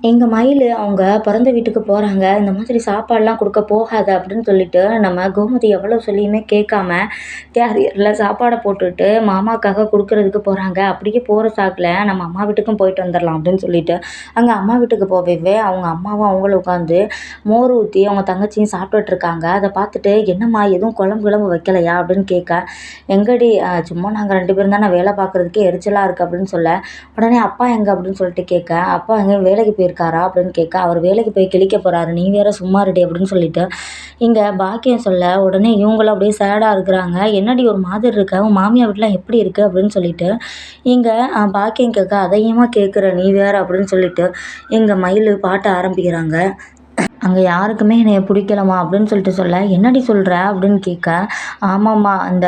எங்கள் மயில் அவங்க பிறந்த வீட்டுக்கு போகிறாங்க இந்த மாதிரி சாப்பாடெலாம் கொடுக்க போகாத அப்படின்னு சொல்லிட்டு நம்ம கோமதி எவ்வளோ சொல்லியுமே கேட்காம கேரியரில் சாப்பாடை போட்டுட்டு மாமாக்காக கொடுக்குறதுக்கு போகிறாங்க அப்படியே போகிற சாக்கில் நம்ம அம்மா வீட்டுக்கும் போயிட்டு வந்துடலாம் அப்படின்னு சொல்லிட்டு அங்கே அம்மா வீட்டுக்கு போகவே அவங்க அம்மாவும் அவங்களும் உட்காந்து மோர் ஊற்றி அவங்க தங்கச்சியும் சாப்பிட்டுட்டு இருக்காங்க. அதை பார்த்துட்டு என்னம்மா எதுவும் குழம்பு குழம்பு வைக்கலையா அப்படின்னு கேட்க எங்கடி சும்மா நாங்கள் ரெண்டு பேரும் தானே வேலை பார்க்குறதுக்கே எரிச்சலாக இருக்குது அப்படின்னு சொல்ல உடனே அப்பா எங்கே அப்படின்னு சொல்லிட்டு கேட்க அப்பா எங்கே வேலைக்கு போய் போயிருக்காரா அப்படின்னு கேட்க அவர் வேலைக்கு போய் கிழிக்க போகிறாரு நீ வேற சும்மா ரெடி அப்படின்னு சொல்லிட்டு. இங்கே பாக்கியம் சொல்ல உடனே இவங்களும் அப்படியே சேடாக இருக்கிறாங்க. என்னடி ஒரு மாதிரி இருக்க? உன் மாமியார் வீட்டெலாம் எப்படி இருக்குது அப்படின்னு சொல்லிட்டு இங்கே பாக்கியம் கேட்க அதையுமா கேட்குற நீ வேற அப்படின்னு சொல்லிட்டு எங்கள் மயில் பாட்ட ஆரம்பிக்கிறாங்க. அங்கே யாருக்குமே என்னைய பிடிக்கலம்மா அப்படின்னு சொல்லிட்டு சொல்ல என்னடி சொல்கிற அப்படின்னு கேட்க ஆமாம்மா அந்த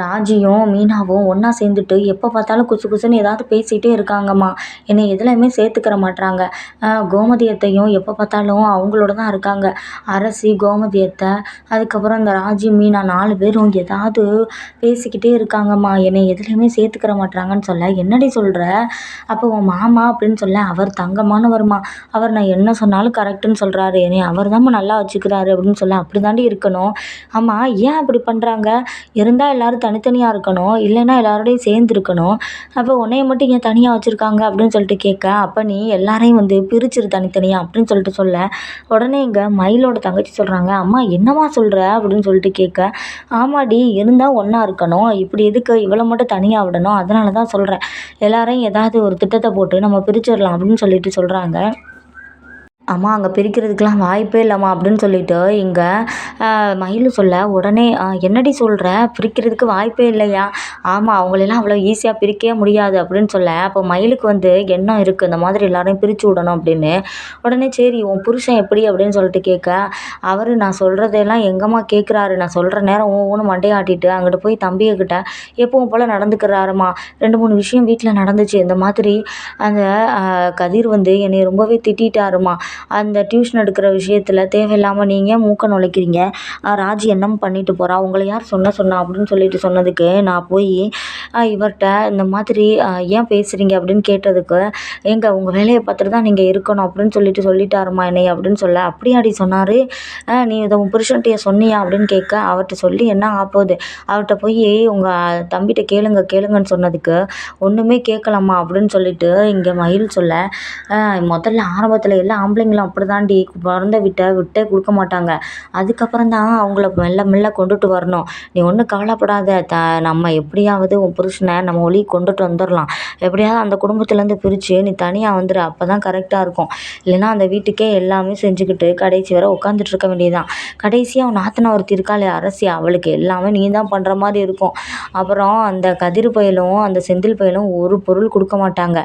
ராஜியும் மீனாவும் ஒன்றா சேர்ந்துட்டு எப்போ பார்த்தாலும் குசு குசுன்னு ஏதாவது பேசிகிட்டே இருக்காங்கம்மா. என்னை எதுலையுமே சேர்த்துக்கிற மாட்றாங்க. கோமதியத்தையும் எப்போ பார்த்தாலும் அவங்களோட தான் இருக்காங்க. அரசி கோமதியத்தை அதுக்கப்புறம் இந்த ராஜி மீனா நாலு பேரும் ஏதாவது பேசிக்கிட்டே இருக்காங்கம்மா. என்னை எதுலையுமே சேர்த்துக்கிற மாட்றாங்கன்னு சொல்ல என்னடி சொல்கிற அப்போ உன் மாமா? அப்படின்னு சொல்ல அவர் தங்கமானவர்மா. அவர் நான் என்ன சொன்னாலும் கரெக்டுன்னு சொல்கிறேன் பண்ணுறாரு என்னை அவர் தாம்மா நல்லா வச்சுக்கிறாரு அப்படின்னு சொல்ல அப்படி தாண்டி இருக்கணும். ஆமாம் ஏன் அப்படி பண்ணுறாங்க இருந்தால் எல்லோரும் தனித்தனியாக இருக்கணும். இல்லைன்னா எல்லாரோடையும் சேர்ந்து இருக்கணும் அப்போ உன்னைய மட்டும் ஏன் தனியாக வச்சுருக்காங்க அப்படின்னு சொல்லிட்டு கேட்க அப்போ நீ எல்லாரையும் வந்து பிரிச்சிரு தனித்தனியாக அப்படின்னு சொல்லிட்டு சொல்ல. உடனே இங்கே மயிலோட தங்கச்சி சொல்கிறாங்க அம்மா என்னம்மா சொல்கிற அப்படின்னு சொல்லிட்டு கேட்க ஆமாடி இருந்தால் ஒன்றா இருக்கணும். இப்படி எதுக்கு இவ்வளோ மட்டும் தனியாக விடணும்? அதனால தான் சொல்கிறேன் எல்லாரையும் ஏதாவது ஒரு திட்டத்தை போட்டு நம்ம பிரிச்சிடலாம் அப்படின்னு சொல்லிட்டு சொல்கிறாங்க அம்மா அங்கே பிரிக்கிறதுக்கெலாம் வாய்ப்பே இல்லைம்மா அப்படின்னு சொல்லிட்டு இங்கே மயில் சொல்ல உடனே என்னடி சொல்கிற பிரிக்கிறதுக்கு வாய்ப்பே இல்லையா? ஆமாம் அவங்களெல்லாம் அவ்வளோ ஈஸியாக பிரிக்கவே முடியாது அப்படின்னு சொல்ல. அப்போ மயிலுக்கு வந்து எண்ணம் இருக்குது இந்த மாதிரி எல்லாரையும் பிரித்து விடணும் அப்படின்னு. உடனே சரி உன் புருஷன் எப்படி? அப்படின்னு சொல்லிட்டு கேட்க அவர் நான் சொல்கிறதெல்லாம் எங்கம்மா கேட்குறாரு நான் சொல்கிற நேரம் ஒவ்வொன்று மண்டையாட்டிட்டு அங்கிட்டு போய் தம்பியக்கிட்ட எப்பவும் போல் நடந்துக்கிறாருமா ரெண்டு மூணு விஷயம் வீட்டில் நடந்துச்சு. இந்த மாதிரி அந்த கதிர் வந்து என்னை ரொம்பவே திட்டாருமா அந்த டியூஷன் எடுக்கிற விஷயத்தில் தேவையில்லாமல் நீங்கள் மூக்க நுழைக்கிறீங்க. ராஜி என்னம் பண்ணிட்டு போகிறா உங்களை யார் சொன்ன சொன்னா அப்படின்னு சொல்லிட்டு சொன்னதுக்கு நான் போய் இவர்கிட்ட இந்த மாதிரி ஏன் பேசுகிறீங்க அப்படின்னு கேட்டதுக்கு ஏங்க உங்கள் வேலையை பார்த்துட்டு தான் நீங்கள் இருக்கணும் அப்படின்னு சொல்லிட்டு சொல்லிட்டாருமா என்னை அப்படின்னு சொல்ல. அப்படியாடி சொன்னார். நீ இதை உன் புருஷன்கிட்ட சொன்னியா? அப்படின்னு கேட்க அவர்கிட்ட சொல்லி என்ன ஆப்போகுது அவர்கிட்ட போய் உங்கள் தம்பிகிட்ட கேளுங்க கேளுங்கன்னு சொன்னதுக்கு ஒன்றுமே கேட்கலாமா அப்படின்னு சொல்லிட்டு இங்கே மயில் சொல்ல முதல்ல ஆரம்பத்தில் எல்லாம் ஆம்பளைங்க ஆம்பளைங்களும் அப்படி தாண்டி பிறந்த விட்ட விட்டே கொடுக்க மாட்டாங்க. அதுக்கப்புறம் தான் அவங்கள மெல்ல மெல்ல கொண்டுட்டு வரணும். நீ ஒன்றும் கவலைப்படாத த நம்ம எப்படியாவது உன் புருஷனை நம்ம ஒளி கொண்டுட்டு வந்துடலாம். எப்படியாவது அந்த குடும்பத்துலேருந்து பிரித்து நீ தனியாக வந்துடு அப்போ தான் கரெக்டாக இருக்கும். இல்லைன்னா அந்த வீட்டுக்கே எல்லாமே செஞ்சுக்கிட்டு கடைசி வரை உட்காந்துட்டு இருக்க வேண்டியதுதான். கடைசியாக அவன் நாத்தனா ஒருத்தி இருக்காளே அரசி அவளுக்கு எல்லாமே நீ தான் பண்ணுற மாதிரி இருக்கும். அப்புறம் அந்த கதிர் பயலும் அந்த செந்தில் பயலும் ஒரு பொருள் கொடுக்க மாட்டாங்க.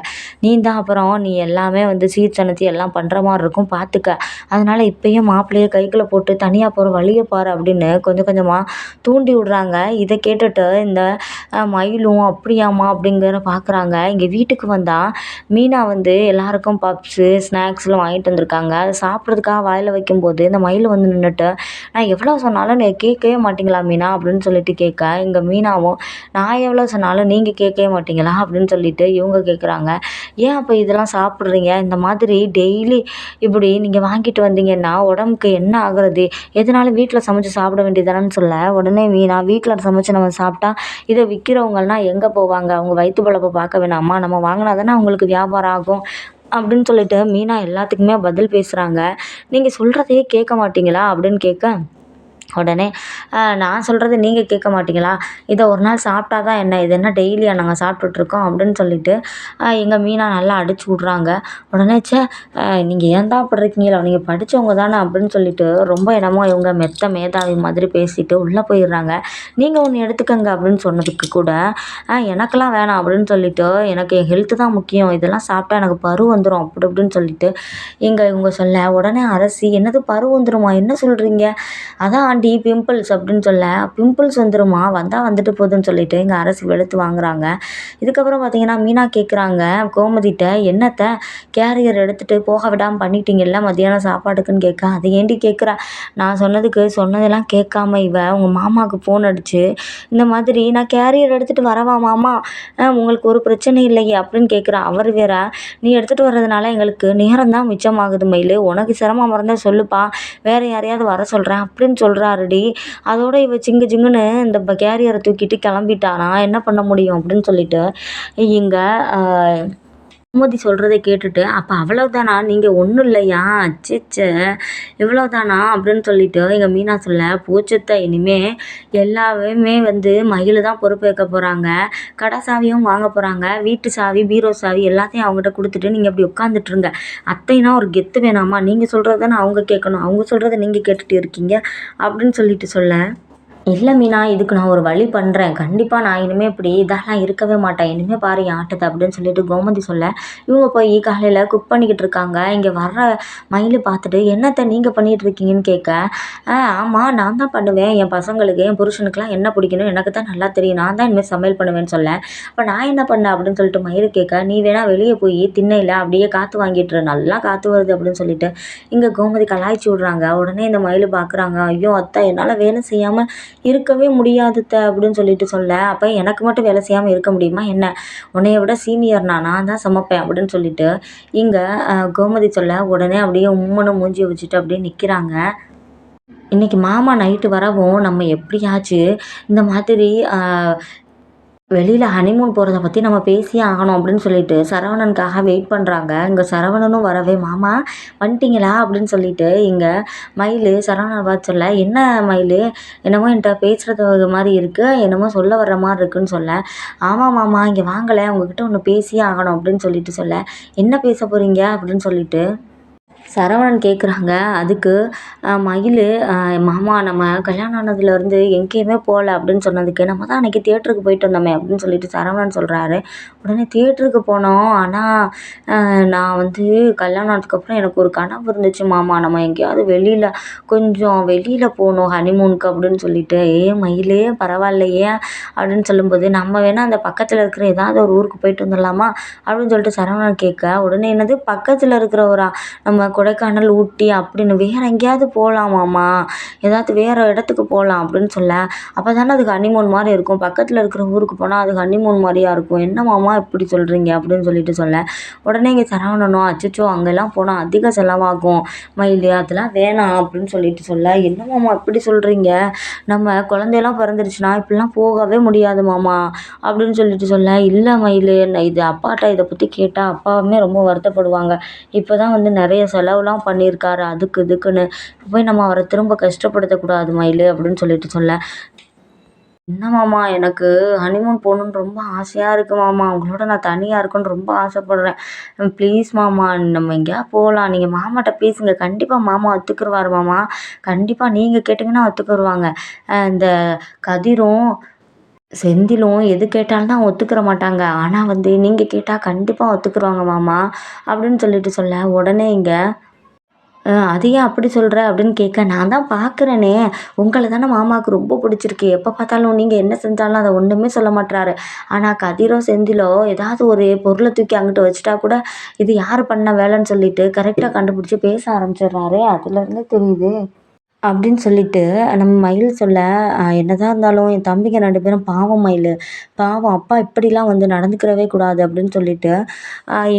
நீ தான் அப்புறம் நீ எல்லாமே வந்து சீர்சனத்தி எல்லாம் பண்ணுற மாதிரி இருக்கும். பார்த்துக்க அதனால் இப்பயும் மாப்பிள்ளையை கைக்குள்ளே போட்டு தனியாக போகிற வழியை பாரு அப்படின்னு கொஞ்சம் கொஞ்சமாக தூண்டி விடுறாங்க. இதை கேட்டுட்டு இந்த மயிலும் அப்படியாம்மா அப்படிங்கிற பார்க்குறாங்க இங்கே வீட்டுக்கு வந்தால் மீனா வந்து எல்லாருக்கும் பப்ஸு ஸ்நாக்ஸ்லாம் வாங்கிட்டு வந்திருக்காங்க. அதை சாப்பிட்றதுக்காக வாயில் வைக்கும்போது இந்த மயில் வந்து நின்றுட்டு நான் எவ்வளோ சொன்னாலும் நீ கேட்கவே மாட்டிங்களா மீனா? அப்படின்னு சொல்லிட்டு கேட்க இங்கே மீனாவும் நான் எவ்வளோ சொன்னாலும் நீங்கள் கேட்கவே மாட்டிங்களா? அப்படின்னு சொல்லிட்டு இவங்க கேட்குறாங்க ஏன் அப்போ இதெல்லாம் சாப்பிட்றீங்க? இந்த மாதிரி டெய்லி இப்படி நீங்கள் வாங்கிட்டு வந்தீங்கன்னா உடம்புக்கு என்ன ஆகுறது? எதனாலும் வீட்டில் சமைச்சு சாப்பிட வேண்டியதானு சொல்ல. உடனே மீனா வீட்டில் சமைச்சு நம்ம சாப்பிட்டா இதை விற்கிறவங்கலாம் எங்கே போவாங்க? அவங்க வயிற்று பழப்பை பார்க்க வேணாமா. நம்ம வாங்கினா தானே அவங்களுக்கு வியாபாரம் ஆகும். அப்படின்னு சொல்லிட்டு மீனா எல்லாத்துக்குமே பதில் பேசுகிறாங்க நீங்கள் சொல்கிறதையே கேட்க மாட்டீங்களா அப்படின்னு கேட்க உடனே நான் சொல்கிறத நீங்கள் கேட்க மாட்டிங்களா? இதை ஒரு நாள் சாப்பிட்டா தான் என்ன? இது என்ன டெய்லியாக நாங்கள் சாப்பிட்டுட்ருக்கோம்? அப்படின்னு சொல்லிட்டு எங்கள் மீனா நல்லா அடிச்சு விட்றாங்க. உடனே ச்சே நீங்கள் ஏன் தான் அப்படி இருக்கீங்களோ? நீங்கள் படித்தவங்க தானே? அப்படின்னு சொல்லிட்டு ரொம்ப என்னமோ இவங்க மெத்த மேதாவி மாதிரி பேசிட்டு உள்ளே போயிடுறாங்க. நீங்கள் ஒன்று எடுத்துக்கங்க அப்படின்னு சொன்னதுக்கு கூட எனக்கெல்லாம் வேணாம் அப்படின்னு சொல்லிட்டு எனக்கு என் ஹெல்த்து தான் முக்கியம். இதெல்லாம் சாப்பிட்டா எனக்கு பரு வந்துடும் அப்படி இப்படின்னு சொல்லிட்டு இங்கே இவங்க சொல்ல உடனே அரசி என்னது பரு வந்துடுமா என்ன சொல்கிறீங்க அதான் தாண்டி பிம்பிள்ஸ் அப்படின்னு சொல்ல பிம்பிள்ஸ் வந்துருமா? வந்தால் வந்துட்டு போகுதுன்னு சொல்லிட்டு இங்கே அரசு வெளுத்து வாங்குறாங்க. இதுக்கப்புறம் பார்த்தீங்கன்னா மீனா கேட்குறாங்க கோமதிட்ட என்னத்த? கேரியர் எடுத்துகிட்டு போக விடாமல் பண்ணிட்டீங்கல்ல மத்தியானம் சாப்பாடுக்குன்னு கேட்க? அதை ஏண்டி கேட்குறா நான் சொன்னதுக்கு சொன்னதெல்லாம் கேட்காம இவ உங்கள் மாமாவுக்கு ஃபோன் அடிச்சு இந்த மாதிரி நான் கேரியர் எடுத்துகிட்டு வரவா மாமா? உங்களுக்கு ஒரு பிரச்சனை இல்லையே? அப்படின்னு கேட்குறா அவர் வேற நீ எடுத்துகிட்டு வர்றதுனால எங்களுக்கு நேரம் தான் மிச்சமாகுது மயில். உனக்கு சிரமம் இருந்தால் சொல்லுப்பா. வேறு யாரையாவது வர சொல்கிறேன் அப்படின்னு போகிறாருடி அதோட இவ சிங்கு சிங்குன்னு இந்த கேரியரை தூக்கிட்டு கிளம்பிட்டானா என்ன பண்ண முடியும் அப்படின்னு சொல்லிட்டு இங்கே கோமதி சொல்கிறத கேட்டுட்டு அப்போ அவ்வளோதானா நீங்கள் ஒன்றும் இல்லையா? அச்சச்சே இவ்வளோதானா அப்படின்னு சொல்லிட்டு எங்கள் மீனா சொல்ல பூச்சத்தை இனிமேல் எல்லாமே வந்து மயில் தான் பொறுப்பேற்க போகிறாங்க கடை சாவியும் வாங்க போகிறாங்க வீட்டு சாவி பீரோ சாவி எல்லாத்தையும் அவங்ககிட்ட கொடுத்துட்டு நீங்கள் அப்படி உட்காந்துட்ருங்க அத்தைனா ஒரு கெத்து வேணாமா? நீங்கள் சொல்கிறத நான் அவங்க கேட்கணும். அவங்க சொல்கிறத நீங்கள் கேட்டுகிட்டு இருக்கீங்க. அப்படின்னு சொல்லிட்டு சொல்ல. இல்லை மீனா இதுக்கு நான் ஒரு வழி பண்ணுறேன் கண்டிப்பாக நான் இனிமேல் இப்படி இதெல்லாம் இருக்கவே மாட்டேன். இனிமேல் பாரு என் ஆட்டத்தை அப்படின்னு சொல்லிட்டு கோமதி சொல்ல இவங்க போய் காலையில் குக் பண்ணிக்கிட்டு இருக்காங்க. இங்கே வர்ற மயில் பார்த்துட்டு என்னத்தை நீங்கள் பண்ணிகிட்டு இருக்கீங்கன்னு கேட்க ஆ ஆமாம் நான் தான் பண்ணுவேன். என் பசங்களுக்கு என் புருஷனுக்குலாம் என்ன பிடிக்கணும்? எனக்கு தான் நல்லா தெரியும். நான் தான் இனிமேல் சமையல் பண்ணுவேன்னு சொல்ல. அப்போ நான் என்ன பண்ணேன் அப்படின்னு சொல்லிட்டு மயில் கேட்க நீ வேணால் வெளியே போய் திண்ணையில் அப்படியே காற்று வாங்கிட்டுரு நல்லா காற்று வருது அப்படின்னு சொல்லிட்டு இங்கே கோமதி கலாய்ச்சி விட்றாங்க. உடனே இந்த மயில் பார்க்குறாங்க ஐயோ அத்தை என்னால் வேலை செய்யாமல் இருக்கவே முடியாதத்தை அப்படின்னு சொல்லிட்டு சொல்ல. அப்போ எனக்கு மட்டும் வேலை செய்யாமல் இருக்க முடியுமா? என்ன? உன்னைய விட சீனியர் நான் நான் தான் சமைப்பேன் அப்படின்னு சொல்லிட்டு இங்கே கோமதி சொல்ல உடனே அப்படியே உம்மனு மூஞ்சியை வச்சுட்டு அப்படியே நிற்கிறாங்க இன்னைக்கு மாமா நைட்டு வரவும் நம்ம எப்படியாச்சும் இந்த மாதிரி வெளியில் ஹனிமூன் போகிறத பற்றி நம்ம பேசியே ஆகணும் அப்படின்னு சொல்லிட்டு சரவணனுக்காக வெயிட் பண்ணுறாங்க இங்கே சரவணனும் வரவே மாமா வந்துட்டீங்களா? அப்படின்னு சொல்லிட்டு இங்கே மயில் சரவணன் பார்த்து சொல்ல என்ன மயில்? என்னமோ என்கிட்ட பேசுகிறது மாதிரி இருக்குது என்னமோ சொல்ல வர்ற மாதிரி இருக்குன்னு சொல்ல. ஆமாம் மாமா இங்கே வாங்கலை உங்ககிட்ட ஒன்று பேசியே ஆகணும் அப்படின்னு சொல்லிட்டு சொல்ல என்ன பேச போகிறீங்க அப்படின்னு சொல்லிட்டு சரவணன் கேட்குறாங்க அதுக்கு மயில் மாமா நம்ம கல்யாணம் ஆனதுலேருந்து எங்கேயுமே போகல அப்படின்னு சொன்னதுக்கு நம்ம தான் அன்றைக்கி தியேட்டருக்கு போயிட்டு வந்தோமே அப்படின்னு சொல்லிட்டு சரவணன் சொல்கிறாரு உடனே தியேட்டருக்கு போனோம். ஆனால் நான் வந்து கல்யாணம் ஆனதுக்கப்புறம் எனக்கு ஒரு கனவு இருந்துச்சு மாமா. நம்ம எங்கேயாவது வெளியில் கொஞ்சம் வெளியில் போகணும் ஹனிமூனுக்கு அப்படின்னு சொல்லிட்டு ஏ மயிலே பரவாயில்லையே அப்படின்னு சொல்லும்போது நம்ம வேணால் அந்த பக்கத்தில் இருக்கிற ஏதாவது ஒரு ஊருக்கு போயிட்டு வந்துடலாமா? அப்படின்னு சொல்லிட்டு சரவணன் கேட்க உடனே என்னது? பக்கத்தில் இருக்கிற ஒரு நம்ம கொடைக்கானல் ஊட்டி அப்படின்னு வேறு எங்கேயாவது போகலாமாம்மா ஏதாவது வேறு இடத்துக்கு போகலாம் அப்படின்னு சொல்ல. அப்போ தானே அதுக்கு ஹனிமூன் மாதிரி இருக்கும். பக்கத்தில் இருக்கிற ஊருக்கு போனால் அது ஹனிமூன் மாதிரியா இருக்கும். என்னம்மாம்மா இப்படி சொல்கிறீங்க அப்படின்னு சொல்லிட்டு சொல்ல. உடனே இங்கே சரவணனும் அச்சச்சோ அங்கெல்லாம் போனால் அதிக செலவாகும். மயில் அதெல்லாம் வேணாம் அப்படின்னு சொல்லிட்டு சொல்ல. என்னம்மாம்மா இப்படி சொல்கிறீங்க நம்ம குழந்தையெல்லாம் பிறந்துருச்சுன்னா இப்படிலாம் போகவே முடியாது மாமா அப்படின்னு சொல்லிட்டு சொல்ல. இல்லை மயில் இது அப்பாட்ட இதை பற்றி கேட்டால் அப்பாவுமே ரொம்ப வருத்தப்படுவாங்க. இப்போ தான் வந்து நிறைய செலவு செலவுலாம் பண்ணியிருக்காரு அதுக்கு இதுக்குன்னு. போய் நம்ம அவரை திரும்ப கஷ்டப்படுத்தக்கூடாது மயில் அப்படின்னு சொல்லிட்டு சொல்ல. என்ன மாமா எனக்கு ஹனிமூன் போகணுன்னு ரொம்ப ஆசையாக இருக்குது மாமா. உங்களோட நான் தனியாக இருக்கணும்னு ரொம்ப ஆசைப்பட்றேன். ப்ளீஸ் மாமா நம்ம எங்கேயா போகலாம். நீங்கள் மாமாட்ட பேசுங்க. கண்டிப்பாக மாமா ஒத்துக்குருவார் மாமா. கண்டிப்பாக நீங்கள் கேட்டிங்கன்னா ஒத்துக்குருவாங்க. இந்த கதிரும் செந்திலும் எது கேட்டாலும் தான் ஒத்துக்கிற மாட்டாங்க. ஆனால் வந்து நீங்கள் கேட்டால் கண்டிப்பாக ஒத்துக்குருவாங்க மாமா. அப்படின்னு சொல்லிட்டு சொல்ல. உடனே இங்கே அது ஏன் அப்படி சொல்கிற அப்படின்னு கேட்க நான் தான் பார்க்குறேனே உங்களை தானே மாமாவுக்கு ரொம்ப பிடிச்சிருக்கு. எப்போ பார்த்தாலும் நீங்கள் என்ன செஞ்சாலும் அதை ஒன்றுமே சொல்ல மாட்டுறாரு ஆனால் கதிரோ செந்திலோ ஏதாவது ஒரு பொருளை தூக்கி அங்கிட்டு வச்சுட்டா கூட இது யார் பண்ண வேலைன்னு சொல்லிட்டு கரெக்டாக கண்டுபிடிச்சி பேச ஆரம்பிச்சிடுறாரு. அதுலேருந்து தெரியுது. அப்படின்னு சொல்லிட்டு நம்ம மயில் சொல்ல என்னதான் இருந்தாலும் என் தம்பிங்க ரெண்டு பேரும் பாவம் மயில். பாவம் அப்பா இப்படிலாம் வந்து நடந்துக்கிறவே கூடாது அப்படின்னு சொல்லிட்டு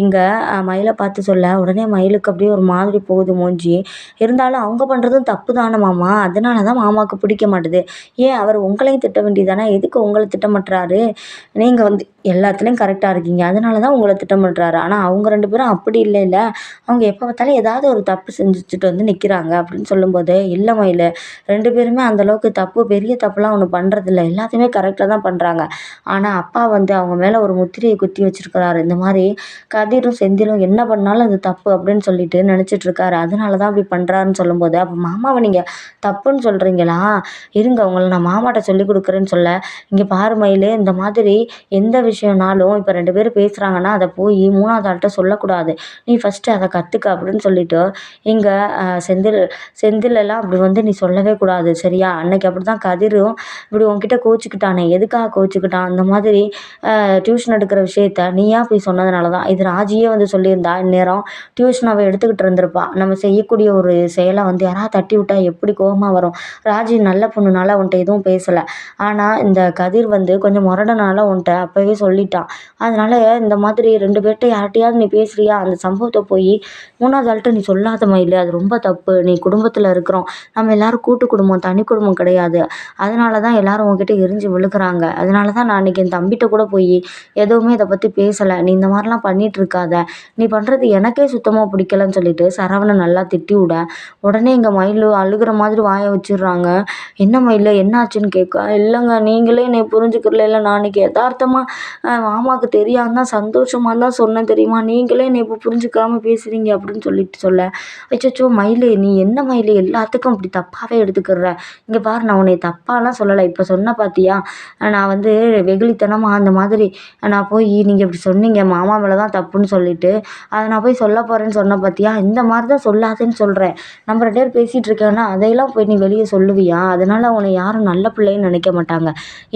எங்கள் மயிலை பார்த்து சொல்ல உடனே மயிலுக்கு அப்படியே ஒரு மாதிரி போகுது மூஞ்சி. இருந்தாலும் அவங்க பண்ணுறதும் தப்பு தானே மாமா. அதனால தான் மாமாவுக்கு பிடிக்க மாட்டுது. ஏன் அவர் உங்களையும் திட்ட வேண்டியதானே? எதுக்கு உங்களை திட்டமாட்டுறாரு? நீங்கள் வந்து எல்லாத்துலேயும் கரெக்டாக இருக்கீங்க. அதனால தான் உங்களை திட்டமிட்றாரு ஆனால் அவங்க ரெண்டு பேரும் அப்படி இல்லைல்ல. அவங்க எப்போ பார்த்தாலும் ஏதாவது ஒரு தப்பு செஞ்சுட்டு வந்து நிற்கிறாங்க அப்படின்னு சொல்லும்போது இல்லை மயில். ரெண்டு பேருமே அந்தளவுக்கு தப்பு பெரிய தப்புலாம் ஒன்றும் பண்ணுறதில்ல எல்லாத்தையுமே கரெக்டாக தான் பண்ணுறாங்க ஆனால் அப்பா வந்து அவங்க மேலே ஒரு முத்திரையை குத்தி வச்சுருக்கிறாரு. இந்த மாதிரி கதிரும் செந்திலும் என்ன பண்ணாலும் அது தப்பு அப்படின்னு சொல்லிட்டு நினச்சிட்ருக்காரு அதனால தான் அப்படி பண்ணுறாருன்னு சொல்லும்போது அப்போ மாமாவை நீங்கள் தப்புன்னு சொல்கிறீங்களா இருங்க உங்களை நான் மாமாட்ட சொல்லி கொடுக்குறேன்னு சொல்ல. இங்கே பாரு மயில் இந்த மாதிரி எந்த விஷயம்னாலும் இப்போ ரெண்டு பேரும் பேசுகிறாங்கன்னா அதை போய் மூணாவது ஆள்கிட்ட சொல்லக்கூடாது. நீ ஃபஸ்ட்டு அதை கற்றுக்க அப்படின்னு சொல்லிட்டு இங்கே செந்தில் செந்திலெல்லாம் அப்படி அப்படி வந்து நீ சொல்லவே கூடாது சரியா? அன்னைக்கு அப்படி தான் கதிரும் இப்படி உன்கிட்ட கோச்சிக்கிட்டானே. எதுக்காக கோச்சிக்கிட்டான்? அந்த மாதிரி டியூஷன் எடுக்கிற விஷயத்த நீயா போய் சொன்னதுனால தான் இது ராஜியே வந்து சொல்லியிருந்தா இந்நேரம் டியூஷன் அவள் எடுத்துக்கிட்டு இருந்திருப்பா. நம்ம செய்யக்கூடிய ஒரு செயலை வந்து யாராவது தட்டி விட்டா எப்படி கோபமாக வரும்? ராஜி நல்ல பொண்ணுனால உன்ட்ட எதுவும் பேசலை. ஆனால் இந்த கதிர் வந்து கொஞ்சம் முரடனால உன்ட்ட அப்போவே சொல்லிட்டான். அதனால இந்த மாதிரி ரெண்டு பேர்கிட்ட யார்கிட்டயாவது நீ பேசுறியா? அந்த சம்பவத்தை போய் மூணாவது ஆள்கிட்ட நீ சொல்லாத மயில் அது ரொம்ப தப்பு. நீ குடும்பத்தில் இருக்கிறோம். நம்ம எல்லாரும் கூட்டு குடும்பம் தனி குடும்பம் கிடையாது. அதனால தான் எல்லாரும் உன்கிட்ட எரிஞ்சு விழுகுறாங்க. அதனால தான் நான் அன்றைக்கி என் தம்பிகிட்ட கூட போய் எதுவுமே இதை பற்றி பேசலை. நீ இந்த மாதிரிலாம் பண்ணிட்டு இருக்காத. நீ பண்ணுறது எனக்கே சுத்தமாக பிடிக்கலன்னு சொல்லிட்டு சரவணன் நல்லா திட்டி விட. உடனே எங்கள் மயில் அழுகிற மாதிரி வாயை வச்சிடுறாங்க. என்ன மயில் என்னாச்சுன்னு கேட்க இல்லைங்க நீங்களே என்னை புரிஞ்சுக்கிறல. இல்லை நான் அன்றைக்கி யதார்த்தமாக மாமாவுக்கு தெரியாம தான் சந்தோஷமாக தான் சொன்னேன் தெரியுமா? நீங்களே என்னை இப்போ புரிஞ்சுக்காம பேசுகிறீங்க அப்படின்னு சொல்லிட்டு சொல்ல. அச்சோ மயில் நீ என்ன மயில்? எல்லாத்துக்கும் அப்படி அப்படி தப்பாகவே எடுத்துக்கிற. இங்கே பாரு நான் உன்னை தப்பாலாம் சொல்லலை. இப்போ சொன்ன பார்த்தியா நான் வந்து வெகுளித்தனமாக அந்த மாதிரி நான் போய் நீங்கள் இப்படி சொன்னீங்க. மாமா மேலே தான் தப்புன்னு சொல்லிட்டு அதை நான் போய் சொல்ல போகிறேன்னு சொன்ன பார்த்தியா இந்த மாதிரி தான் சொல்லாதேன்னு சொல்கிறேன் நம்ம ரெண்டு பேர் பேசிகிட்டு இருக்கேன்னா அதையெல்லாம் போய் நீ வெளியே சொல்லுவியா? அதனால் உன்னை யாரும் நல்ல பிள்ளைன்னு நினைக்க மாட்டாங்க.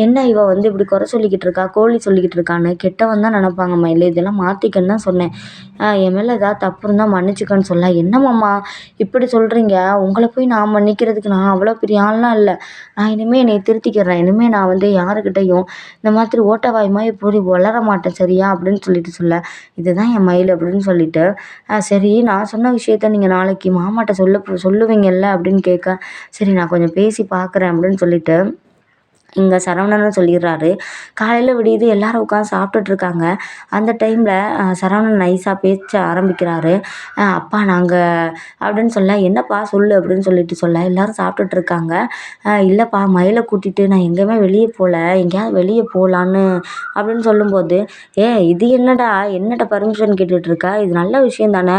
என்ன இவ வந்து இப்படி குறை சொல்லிக்கிட்டு இருக்கா? கோழி சொல்லிக்கிட்டு இருக்கான்னு கெட்டவன் தான் நினப்பாங்க மயில். இதெல்லாம் மாற்றிக்கன்னு தான் சொன்னேன். என் மேலே ஏதாவது தப்பு இருந்தால் மன்னிச்சுக்கன்னு சொல்ல என்னம்மாம்மா இப்படி சொல்கிறீங்க உங்களை போய் நான் பண்ணிக்கிறதுக்கு நான் அவ்வளோ பெரிய ஆள்லாம் இல்லை. நான் இனிமேல் என்னை திருத்திக்கிறேன். இனிமேல் நான் வந்து யாருக்கிட்டேயும் இந்த மாதிரி ஓட்ட வாயுமாக இப்படி வளர மாட்டேன் சரியா அப்படின்னு சொல்லிட்டு சொல்ல. இதுதான் என் மயில் அப்படின்னு சொல்லிட்டு. சரி நான் சொன்ன விஷயத்த நீங்கள் நாளைக்கு மாமாட்ட சொல்ல சொல்லுவீங்கல்ல அப்படின்னு கேட்க. சரி நான் கொஞ்சம் பேசி பார்க்குறேன் அப்படின்னு சொல்லிட்டு இங்கே சரவணனும் சொல்லிடுறாரு. காலையில் விடியுது எல்லோரும் உட்காந்து சாப்பிட்டுட்ருக்காங்க. அந்த டைமில் சரவணன் நைஸாக பேச்ச ஆரம்பிக்கிறாரு. அப்பா நாங்கள் அப்படின்னு சொல்ல என்னப்பா சொல்லு? அப்படின்னு சொல்லிட்டு சொல்ல எல்லாரும் சாப்பிட்டுட்ருக்காங்க. இல்லைப்பா மயிலை கூட்டிகிட்டு நான் எங்கேயுமே வெளியே போகல எங்கேயாவது வெளியே போகலான்னு அப்படின்னு சொல்லும்போது ஏ இது என்னடா? என்னட்ட பர்மிஷன் கேட்டுட்ருக்க? இது நல்ல விஷயம் தானே?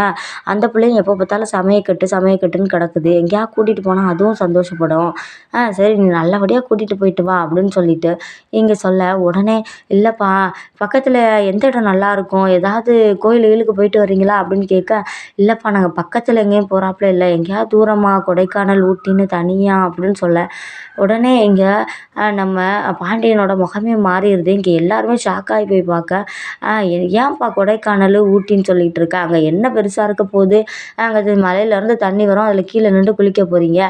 அந்த பிள்ளைங்க எப்போ பார்த்தாலும் சமயக்கட்டு சமயக்கட்டுன்னு கிடக்குது. எங்கேயாவது கூட்டிகிட்டு போனால் அதுவும் சந்தோஷப்படும். ஆ சரி நீ நல்லபடியாக கூட்டிகிட்டு போயிட்டு வா. அப்படின்னு சொல்லிட்டு இங்கே சொல்ல உடனே இல்லைப்பா பக்கத்தில் எந்த இடம் நல்லாயிருக்கும் ஏதாவது கோயில் கீயிலுக்கு போயிட்டு வரீங்களா அப்படின்னு கேட்க இல்லைப்பா நாங்கள் பக்கத்தில் எங்கேயும் போகிறாப்புல இல்லை. எங்கேயாவது தூரமாக கொடைக்கானல் ஊட்டின்னு தனியாக அப்படின்னு சொல்ல. உடனே இங்கே நம்ம பாண்டியனோட முகமே மாறிடுது. இங்கே எல்லாருமே ஷாக்காகி போய் பார்க்க ஏன்ப்பா கொடைக்கானல் ஊட்டின்னு சொல்லிகிட்டு இருக்க? அங்கே என்ன பெருசாக இருக்க போகுது? அங்கே மலையிலேருந்து தண்ணி வரும் அதில் கீழே நின்று குளிக்க போகிறீங்க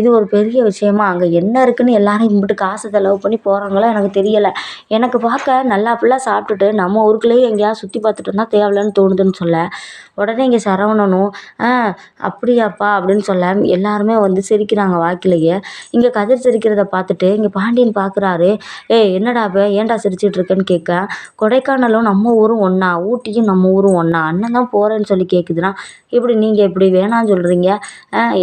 இது ஒரு பெரிய விஷயமா? அங்கே என்ன இருக்குன்னு எல்லாரும் இம்பிட்டு காசு செலவு பண்ணி போகிறாங்களோ எனக்கு தெரியலை. எனக்கு பார்க்க நல்லா ஃபுல்லாக சாப்பிட்டுட்டு நம்ம ஊருக்குள்ளேயே எங்கேயாவது சுற்றி பார்த்துட்டு இருந்தால் தேவையில்லன்னு தோணுதுன்னு சொல்ல. உடனே இங்கே சரவணனும் ஆ அப்படியாப்பா அப்படின்னு சொல்ல எல்லாருமே வந்து சிரிக்கிறாங்க வாக்கிலேயே. இங்கே கதிர் சிரிக்கிறத பார்த்துட்டு இங்கே பாண்டியன் பார்க்குறாரு ஏய் என்னடா இப்போ ஏன்டா சிரிச்சிட்டு இருக்கேன்னு கேட்க கொடைக்கானலும் நம்ம ஊரும் ஒன்றா ஊட்டியும் நம்ம ஊரும் ஒன்றா அண்ணன் தான் போகிறேன்னு சொல்லி கேட்குதுன்னா இப்படி நீங்கள் இப்படி வேணான்னு சொல்கிறீங்க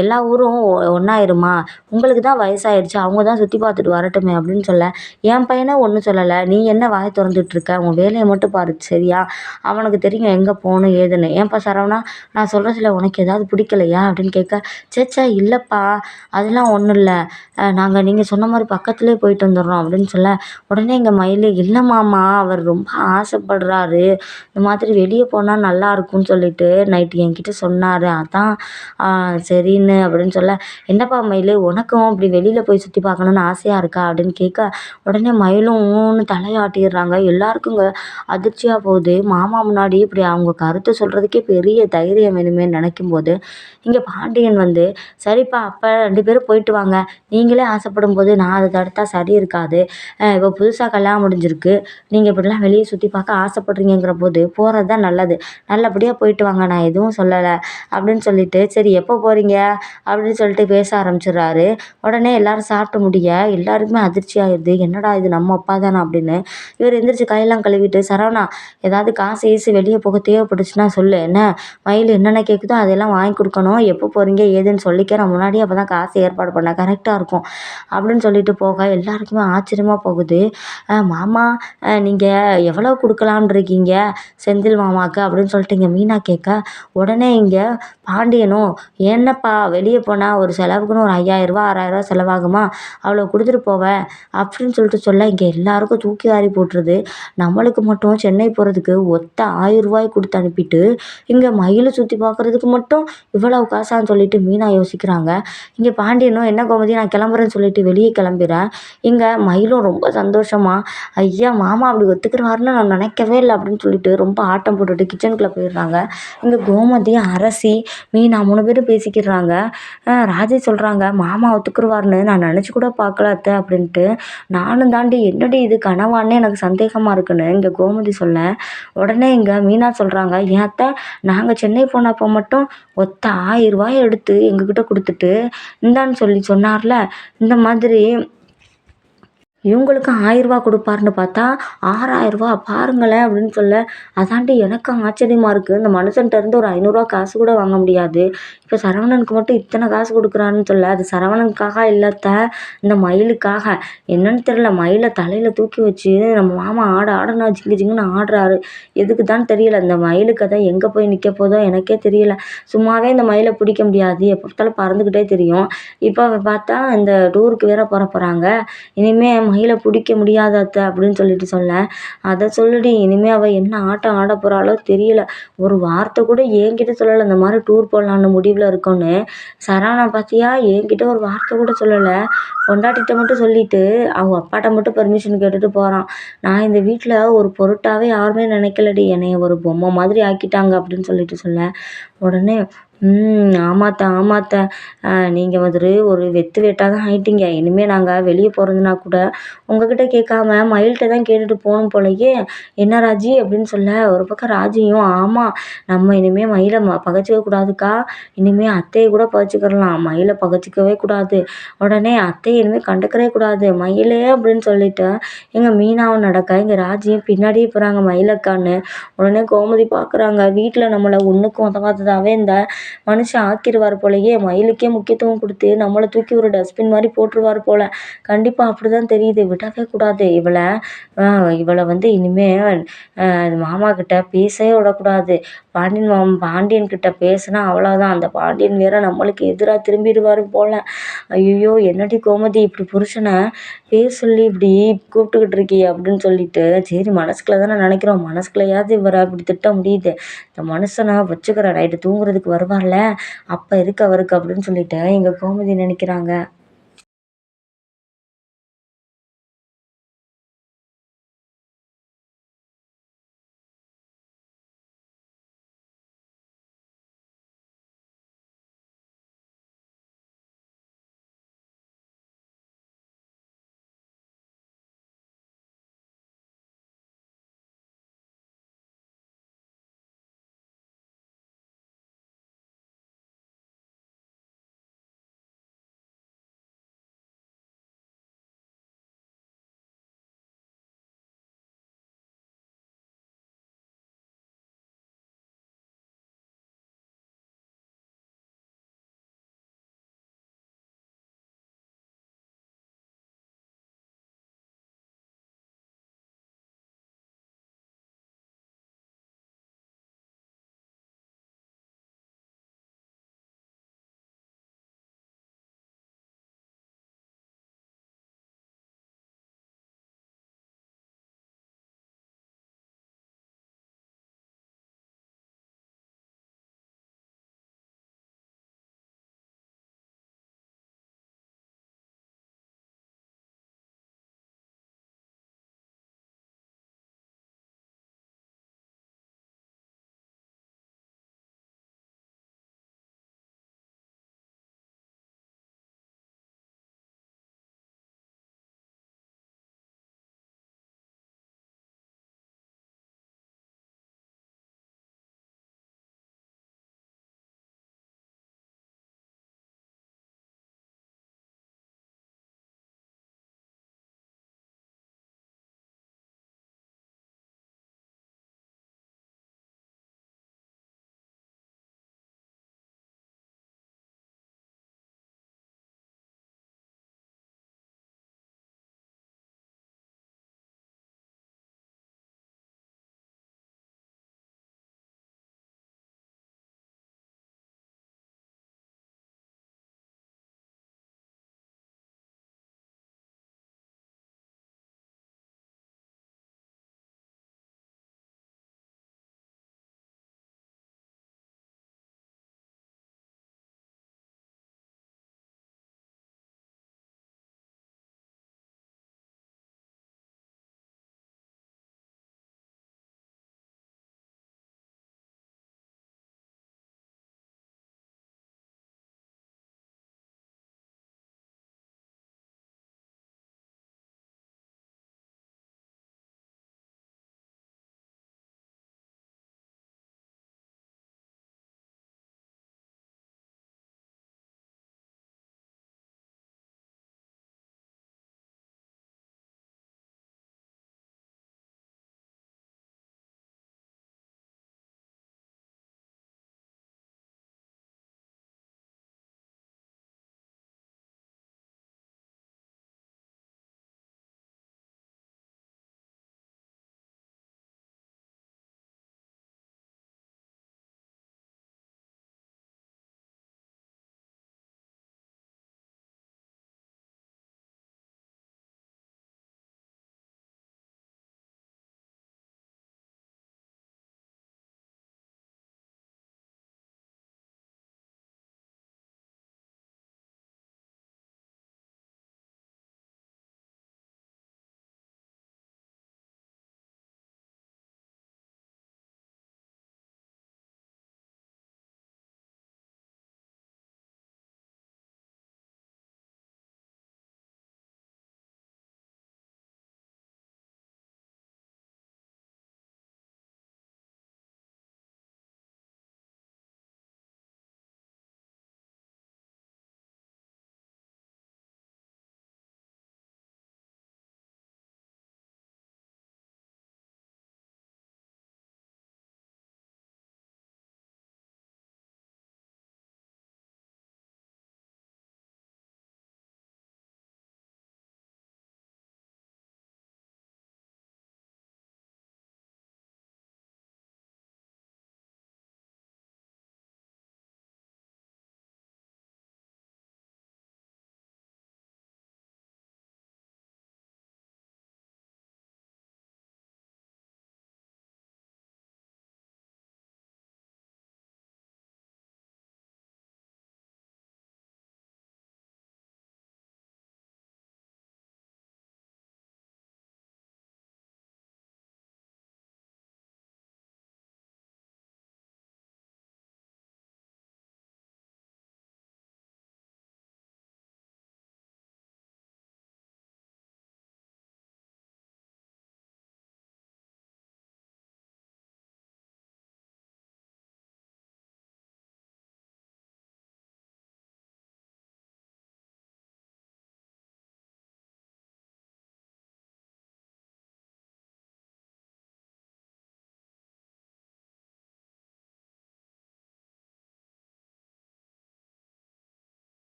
எல்லா ஊரும் ஒன்றாயிருமா உங்களுக்கு தான் வயசாயிடுச்சு அவங்க தான் சுற்றி பார்த்துட்டு வரட்டுமே அப்படின்னு சொல்ல. என் பையனை ஒன்றும் சொல்லலை. நீ என்ன வாய் திறந்துட்டுருக்க உன் வேலையை மட்டும் பாரு சரியா? அவனுக்கு தெரியும் எங்கே போகணும் ஏதுன்னு. ஏன்ப்பா சரவணா நான் சொல்கிற சில உனக்கு ஏதாவது பிடிக்கலையா? அப்படின்னு கேட்க. சேச்சா இல்லைப்பா. அதெல்லாம் ஒன்றும் இல்லை. நாங்கள் நீங்கள் சொன்ன மாதிரி பக்கத்துலேயே போய்ட்டு வந்துடுறோம் அப்படின்னு சொல்ல உடனே எங்கள் மயில் இல்லை மாமா அவர் ரொம்ப ஆசைப்படுறாரு. இந்த மாதிரி வெளியே போனால் நல்லா இருக்கும்னு சொல்லிட்டு நைட்டு என்கிட்ட சொன்னார். அதான் சரின்னு அப்படின்னு சொல்ல என்னப்பா மயில் உனக்கும் அப்படி வெளியில் போய் சுற்றி பார்க்கணுன்னு ஆசையாக இருக்கா? அப்படின்னு கேட்க உடனே மயிலும் ஊன்னு தலையாட்டிடுறாங்க எல்லாருக்குங்க அதிர்ச்சியாக போகுது. மாமா முன்னாடி இப்படி அவங்க கருத்து சொல்கிறதுக்கே பெரிய தைரியம் வேணுமேன்னு நினைக்கும்போது இங்கே பாண்டியன் வந்து சரிப்பா அப்போ ரெண்டு பேரும் போயிட்டு வாங்க. நீங்களே ஆசைப்படும் போது நான் அதை தடுத்தால் சரி இருக்காது. இப்போ புதுசாக கல்யாணம் முடிஞ்சிருக்கு. நீங்கள் இப்படிலாம் வெளியே சுற்றி பார்க்க ஆசைப்படுறீங்கிற போது போகிறது தான் நல்லது. நல்லபடியாக போயிட்டு வாங்க நான் எதுவும் சொல்லலை. அப்படின்னு சொல்லிட்டு சரி எப்போ போகிறீங்க அப்படின்னு சொல்லிட்டு பேச ஆரம்பிச்சிடுறாரு. உடனே எல்லோரும் சாப்பிட்டு முடிய எல்லாருக்குமே அதிர்ச்சி ஆயிடுது. என்னடா இது நம்ம அப்பா தானே அப்படின்னு. இவர் எந்திரிச்சு கையெல்லாம் கழுவிட்டு சரவணா ஏதாவது காசு ஈஸு வெளியே போக தேவைப்பட்டுச்சுன்னா சொல்லு. என்ன? மயில் என்னென்ன கேட்குதோ அதெல்லாம் வாங்கி கொடுக்கணும். எப்போ போகிறீங்க ஏதுன்னு சொல்லிக்க நான் முன்னாடியே அப்போ தான் காசு ஏற்பாடு பண்ணேன். கரெக்டாக இருக்கும். அப்படின்னு சொல்லிட்டு போக எல்லாருக்குமே ஆச்சரியமாக போகுது. மாமா நீங்கள் எவ்வளோ கொடுக்கலான்னு இருக்கீங்க செந்தில் மாமாவுக்கு அப்படின்னு சொல்லிட்டு இங்கே மீனா கேட்க உடனே இங்கே பாண்டியனும் என்னப்பா வெளியே போனால் ஒரு செலவுக்குன்னு ஒரு ஐயாயிரரூபா ஆறாயிரரூபா செலவாகுமா? அவ்வளோ கொடுத்துட்டு போவேன் அப்படின்னு சொல்லிட்டு சொல்ல இங்கே எல்லாருக்கும் தூக்கி வாரி போட்டுருது. நம்மளுக்கு மட்டும் சென்னை போகிறதுக்கு ஒத்த ஆயிரம் ரூபாய் கொடுத்து அனுப்பிட்டு இங்கே மயிலை சுற்றி பார்க்குறதுக்கு மட்டும் இவ்வளோ காசான்னு சொல்லிட்டு மீனா யோசிக்கிறாங்க. இங்கே பாண்டியனும் என்ன கோமதி நான் கிளம்புறேன்னு சொல்லிட்டு வெளியே கிளம்புறேன் இங்கே மயிலும் ரொம்ப சந்தோஷமா ஐயா மாமா அப்படி ஒத்துக்கிறாருன்னு நான் நினைக்கவே இல்லை அப்படின்னு சொல்லிட்டு ரொம்ப ஆட்டம் போட்டுட்டு கிச்சனுக்குள்ளே போயிடுறாங்க. இங்கே கோமதி அரசி மீனா மூணு பேரும் பேசிக்கிறாங்க. ராஜே சொல்கிறாங்க மாமா ஒத்துக்குருவார்னு நான் நினச்சி கூட பார்க்கலாத்த அப்படின்ட்டு. நானும் தாண்டி என்னடி இது கனவான்னு எனக்கு சந்தேகமாக இருக்குன்னு இங்கே கோமதி சொல்ல. உடனே இங்கே மீனா சொல்கிறாங்க ஏன் அத்தை நாங்கள் சென்னை போனப்போ மட்டும் ஒத்த ஆயிரம் ரூபாய் எடுத்து எங்ககிட்ட கொடுத்துட்டு இந்தான்னு சொல்லி சொன்னார்ல இந்த மாதிரி இவங்களுக்கும் ஆயிரரூபா கொடுப்பாருன்னு பார்த்தா ஆறாயிரரூபா பாருங்களேன் அப்படின்னு சொல்ல அதாண்டி எனக்கும் ஆச்சரியமாக இருக்குது இந்த மனுஷன்ட்டேருந்து ஒரு ஐநூறுரூவா காசு கூட வாங்க முடியாது. இப்போ சரவணனுக்கு மட்டும் இத்தனை காசு கொடுக்குறான்னு சொல்ல அது சரவணனுக்காக இல்லாத இந்த மயிலுக்காக. என்னன்னு தெரில மயிலை தலையில் தூக்கி வச்சு நம்ம மாமா ஆட ஆடனா ஜிங்கு ஜிங்குன்னு ஆடுறாரு. எதுக்கு தான் தெரியல இந்த மயிலுக்கு தான் எங்கே போய் நிற்க போதோ எனக்கே தெரியல. சும்மாவே இந்த மயிலை பிடிக்க முடியாது எப்போ பார்த்தாலும் பறந்துக்கிட்டே தெரியும். இப்போ பார்த்தா இந்த டூருக்கு வேற போகிற போகிறாங்க இனிமேல் மயிலை பிடிக்க முடியாது அத்தை அப்படின்னு சொல்லிட்டு சொல்ல அதை சொல்லுடி இனிமேல் அவள் என்ன ஆட்டம் ஆட போகிறாளோ தெரியல. ஒரு வார்த்தை கூட என்கிட்ட சொல்லலை. இந்த மாதிரி டூர் போகலான்னு முடிவில் இருக்கோன்னு. சரவணா பார்த்தியா என்கிட்ட ஒரு வார்த்தை கூட சொல்லலை. கொண்டாட்டிட்ட மட்டும் சொல்லிட்டு அவங்க அப்பாட்ட மட்டும் பர்மிஷன் கேட்டுட்டு போகிறான் நான் இந்த வீட்டில் ஒரு பொருட்டாகவே யாருமே நினைக்கலடி. என்னைய ஒரு பொம்மை மாதிரி ஆக்கிட்டாங்க அப்படின்னு சொல்லிட்டு சொல்ல உடனே ம் ஆமாத்த ஆமாத்த. நீங்கள் வந்துட்டு ஒரு வெத்து வெட்டாக தான் ஆயிட்டீங்க. இனிமேல் நாங்கள் வெளியே போகிறதுனா கூட உங்கள்கிட்ட கேட்காம மயில்கிட்ட தான் கேட்டுட்டு போகணும் போலயே. என்ன ராஜி அப்படின்னு சொல்ல ஒரு பக்கம் ராஜியும் ஆமாம் நம்ம இனிமேல் மயிலை ம பகச்சிக்க கூடாதுக்கா. இனிமேல் அத்தையை கூட பகச்சிக்கிறலாம். மயிலை பகச்சிக்கவே கூடாது. உடனே அத்தையை இனிமேல் கண்டுக்கவே கூடாது. மயிலே அப்படின்னு சொல்லிட்டு எங்கள் மீனாவும் நடக்க எங்கள் ராஜியும் பின்னாடியே போகிறாங்க மயிலக்கான்னு. உடனே கோமதி பார்க்குறாங்க வீட்டில் நம்மளை ஒன்றுக்கும் உதவாததாகவே இந்த மனுஷன் ஆக்கிடுவார் போலயே மயிலுக்கே முக்கியத்துவம் கொடுத்து நம்மளை தூக்கி ஒரு டஸ்ட்பின் மாதிரி போட்டுருவார் போல். கண்டிப்பாக அப்படி தான் தெரியுது. விடவே கூடாது. இவளை இவளை வந்து இனிமேல் மாமா கிட்ட பேசவே விடக்கூடாது. பாண்டியன் மாமன் பாண்டியன் கிட்ட பேசினா அவ்வளோதான் அந்த பாண்டியன் வேற நம்மளுக்கு எதிராக திரும்பிடுவார் போல். ஐயோ என்னடி கோமதி இப்படி புருஷனை பேர் சொல்லி இப்படி கூப்பிட்டுக்கிட்டு இருக்கியே அப்படின்னு சொல்லிட்டு சரி மனசுக்குள்ள தானே நினைக்கிறோம். மனசுக்குள்ளையாவது இவரை அப்படி திட்ட முடியுது. இந்த மனுஷனை வச்சுக்கிறேன். நைட்டு தூங்குறதுக்கு வருவார்ல அப்போ இருக்கு அவருக்கு அப்படின்னு சொல்லிட்டு எங்கள் கோமதி நினைக்கிறாங்க.